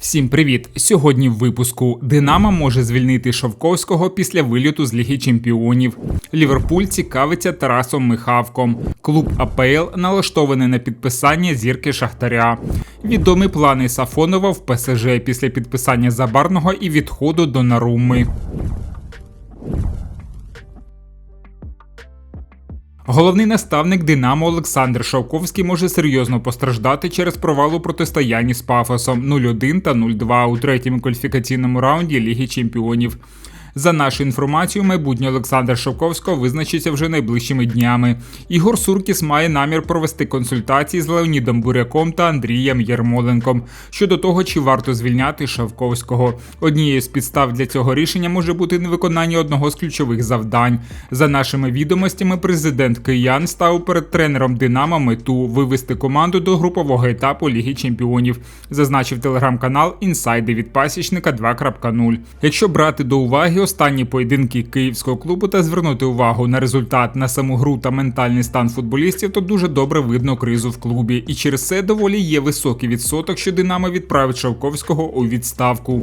Всім привіт! Сьогодні в випуску Динамо може звільнити Шовковського після виліту з Ліги Чемпіонів. Ліверпуль цікавиться Тарасом Михавком. Клуб АПЛ налаштований на підписання зірки Шахтаря. Відомі плани Сафонова в ПСЖ після підписання Забарного і відходу до Наруми. Головний наставник Динамо Олександр Шовковський може серйозно постраждати через провал у протистоянні з Пафосом 0-1 та 0-2 у третьому кваліфікаційному раунді Ліги Чемпіонів. За нашу інформацію, майбутнє Олександр Шовковського визначиться вже найближчими днями. Ігор Суркіс має намір провести консультації з Леонідом Буряком та Андрієм Єрмоленком щодо того, чи варто звільняти Шовковського. Однією з підстав для цього рішення може бути невиконання одного з ключових завдань. За нашими відомостями, президент Киян став перед тренером Динамо мету вивести команду до групового етапу Ліги Чемпіонів, зазначив телеграм-канал Інсайди від пасічника 2.0. Якщо брати до уваги останні поєдинки київського клубу та звернути увагу на результат на саму гру та ментальний стан футболістів, то дуже добре видно кризу в клубі, і через це доволі є високий відсоток, що Динамо відправить Шавковського у відставку.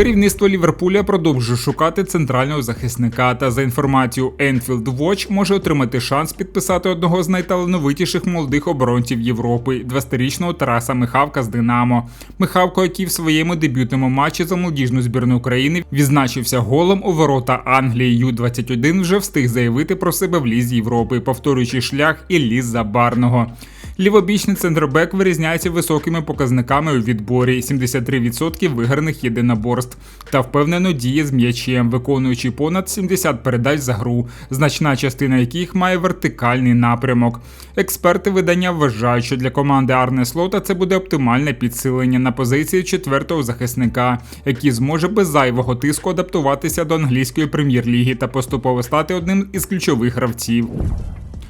Керівництво Ліверпуля продовжує шукати центрального захисника. Та за інформацією Enfield Watch може отримати шанс підписати одного з найталановитіших молодих оборонців Європи 20-річного Тараса Михавка з Динамо. Михавко, який в своєму дебютному матчі за молодіжну збірну України відзначився голом у ворота Англії. Ю-21 вже встиг заявити про себе в лізі Європи, повторюючи шлях і ліз Забарного. Лівобічний центробек вирізняється високими показниками у відборі 73% виграних єдиноборств та впевнено діє з м'ячем, виконуючи понад 70 передач за гру, значна частина яких має вертикальний напрямок. Експерти видання вважають, що для команди Арне Слота це буде оптимальне підсилення на позиції четвертого захисника, який зможе без зайвого тиску адаптуватися до англійської прем'єр-ліги та поступово стати одним із ключових гравців.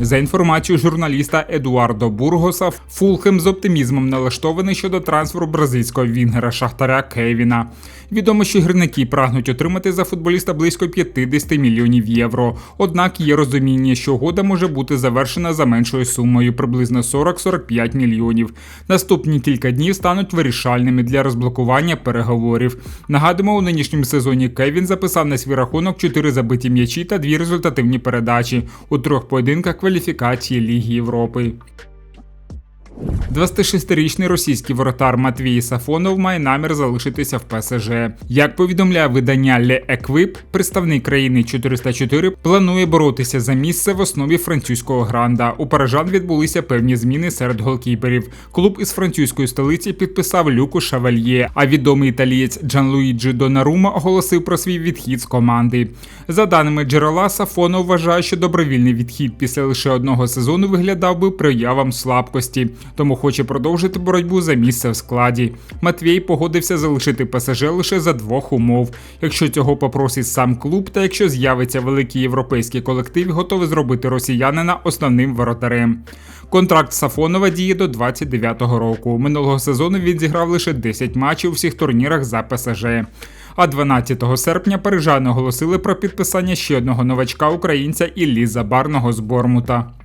За інформацією журналіста Едуардо Бургоса, Фулхем з оптимізмом налаштований щодо трансферу бразильського вінгера Шахтаря Кевіна. Відомо, що гірники прагнуть отримати за футболіста близько 50 мільйонів євро. Однак є розуміння, що угода може бути завершена за меншою сумою приблизно 40-45 мільйонів. Наступні кілька днів стануть вирішальними для розблокування переговорів. Нагадуємо, у нинішньому сезоні Кевін записав на свій рахунок 4 забиті м'ячі та 2 результативні передачі у трьох поєдинках кваліфікації Ліги Європи. 26-річний російський воротар Матвій Сафонов має намір залишитися в ПСЖ. Як повідомляє видання Le Equip, представник країни 404 планує боротися за місце в основі французького гранда. У парижан відбулися певні зміни серед голкіперів. Клуб із французької столиці підписав Люку Шавальє, а відомий італієць Джанлуїджі Донарума оголосив про свій відхід з команди. За даними джерела, Сафонов вважає, що добровільний відхід після лише одного сезону виглядав би проявом слабкості тому хоче продовжити боротьбу за місце в складі. Матвій погодився залишити ПСЖ лише за двох умов. Якщо цього попросить сам клуб, та якщо з'явиться великий європейський колектив, готовий зробити росіянина основним воротарем. Контракт Сафонова діє до 29-го року. Минулого сезону він зіграв лише 10 матчів у всіх турнірах за ПСЖ. А 12 серпня парижани оголосили про підписання ще одного новачка українця Іллі Забарного з Бормута.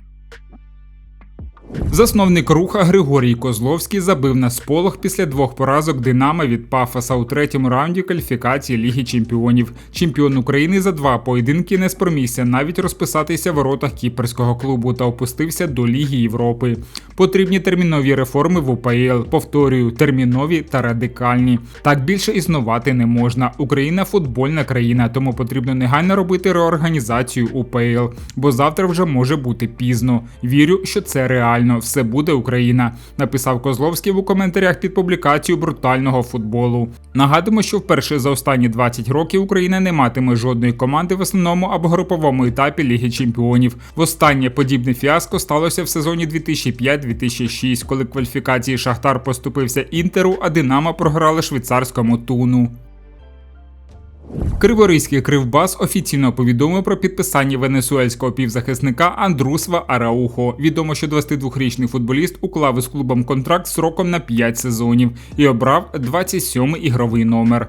Засновник руха Григорій Козловський забив на сполох після двох поразок Динамо від Пафоса у третьому раунді кваліфікації Ліги Чемпіонів. Чемпіон України за два поєдинки не спромігся навіть розписатися в воротах кіперського клубу та опустився до Ліги Європи. Потрібні термінові реформи в УПЛ. Повторюю, термінові та радикальні. Так більше існувати не можна. Україна футбольна країна, тому потрібно негайно робити реорганізацію УПЛ, бо завтра вже може бути пізно. Вірю, що це реально. Все буде Україна. Написав Козловський у коментарях під публікацію брутального футболу. Нагадуємо, що вперше за останні 20 років Україна не матиме жодної команди в основному або груповому етапі Ліги Чемпіонів. Востаннє подібне фіаско сталося в сезоні 2005-2006, коли кваліфікації Шахтар поступився Інтеру, а Динамо програли швейцарському туну. Криворізький кривбас офіційно повідомив про підписання венесуельського півзахисника Андрусва Араухо. Відомо, що 22-річний футболіст уклав із клубом контракт сроком на 5 сезонів і обрав 27-й ігровий номер.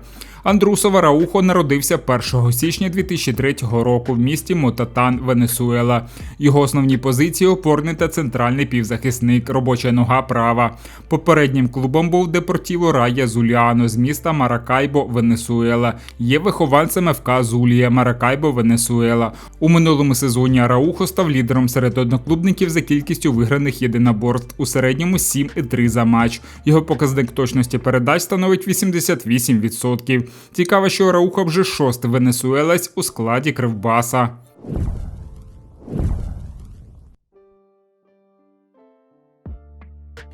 Андрусов Араухо народився 1 січня 2003 року в місті Мотатан, Венесуела. Його основні позиції опорний та центральний півзахисник, робоча нога права. Попереднім клубом був Депортіво Рая Зуліано з міста Маракайбо, Венесуела. Є вихованцем ФК Зулія Маракайбо, Венесуела. У минулому сезоні Араухо став лідером серед одноклубників за кількістю виграних єдиноборств у середньому 7,3 за матч. Його показник точності передач становить 88%. Цікаво, що рауха вже шостий венесуелець у складі Кривбаса.